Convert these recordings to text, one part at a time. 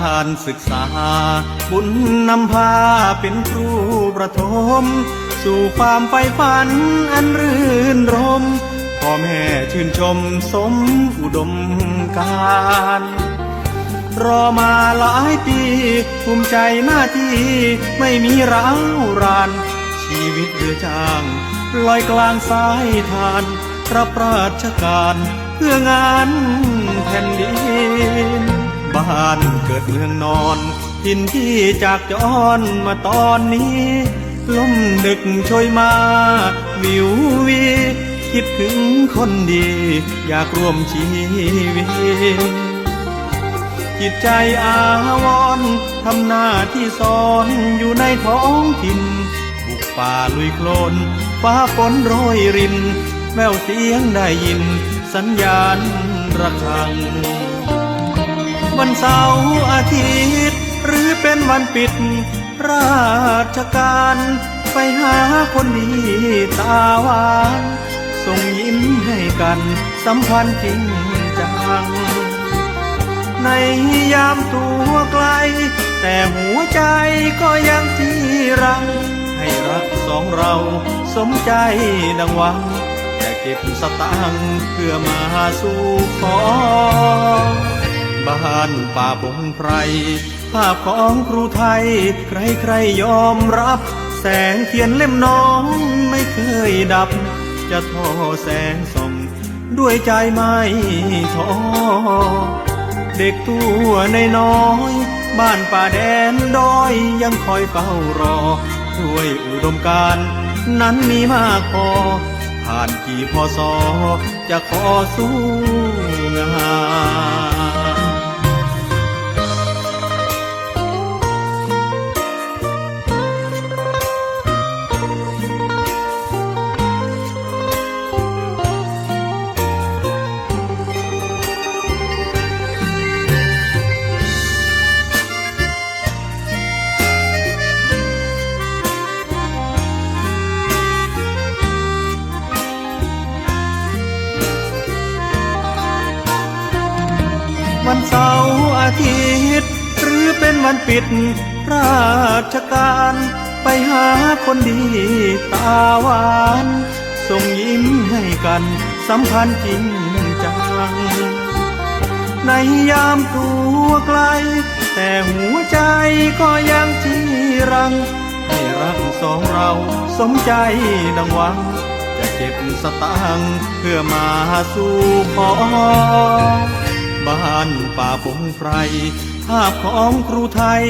การศึกษา บุญนำพาเป็นครูประถม สู่ความใฝ่ฝันอันรื่นรมพ่อแม่ชื่นชมสมอุดมการรอมาหลายปี ภูมิใจหน้าที่ไม่มีร้าวราน ชีวิตเรือจ้างลอยกลางสายทานรับราชการเพื่องานแผ่นดิน บ้านเกิดเมืองนอนทินที่จากจรมาตอนนี้ลมดึกโชยมาวิววี คิดถึงคนดี อยากร่วมชีวิตจิตใจอาวรทำหน้าที่สอนอยู่ในท้องถิ่นบุกป่าลุยโคลนฟ้าฝนโรยริน แววเสียงได้ยิน สัญญาณระฆัง วันเสาร์อาทิตย์ หรือเป็นวันปิด ราชการ ไปหาคนดีตาหวานส่งยิ้มให้กันสัมพันธ์จริงจัง ในยามตัวไกล แต่หัวใจก็ยังที่รัง ให้รักสองเราสมใจดังหวังจะเก็บสตางค์เพื่อมาสู่ขอ บ้านป่าพงไพร ภาพของครูไทย ใครๆยอมรับ แสงเทียนเล่มน้องไม่เคยดับ จะทอแสงส่องด้วยใจไม่ท้อเด็กตัวในน้อย บ้านป่าแดนดอยยังคอยเฝ้ารอ ด้วยอุดมการนั้นมีมากพอ ผ่านกี่พอสอจะขอสู้งาน ทิตย์หรือเป็นวันปิด ราชการ ไปหาคนดีตาหวาน ส่งยิ้มให้กันสัมพันธ์จริงจัง ในยามตัวไกล แต่หัวใจก็ยังที่รัง ให้รักสองเราสมใจดังหวังจะเก็บสตางค์เพื่อมาสู่ขอ บ้านป่าพงไพรภาพของครูไทย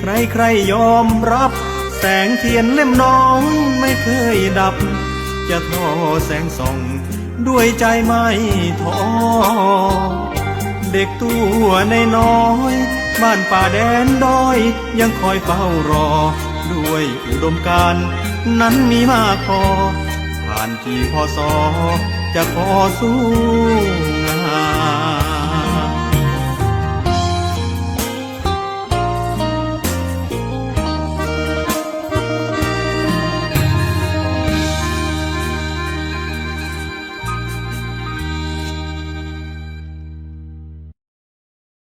ใครๆยอมรับ แสงเทียนเล่มน้องไม่เคยดับ จะทอแสงส่องด้วยใจไม่ท้อเด็กตัวในน้อย บ้านป่าแดนดอย ยังคอยเฝ้ารอ ด้วยอุดมการนั้นมีมากพอผ่านกี่พอสอจะขอสู้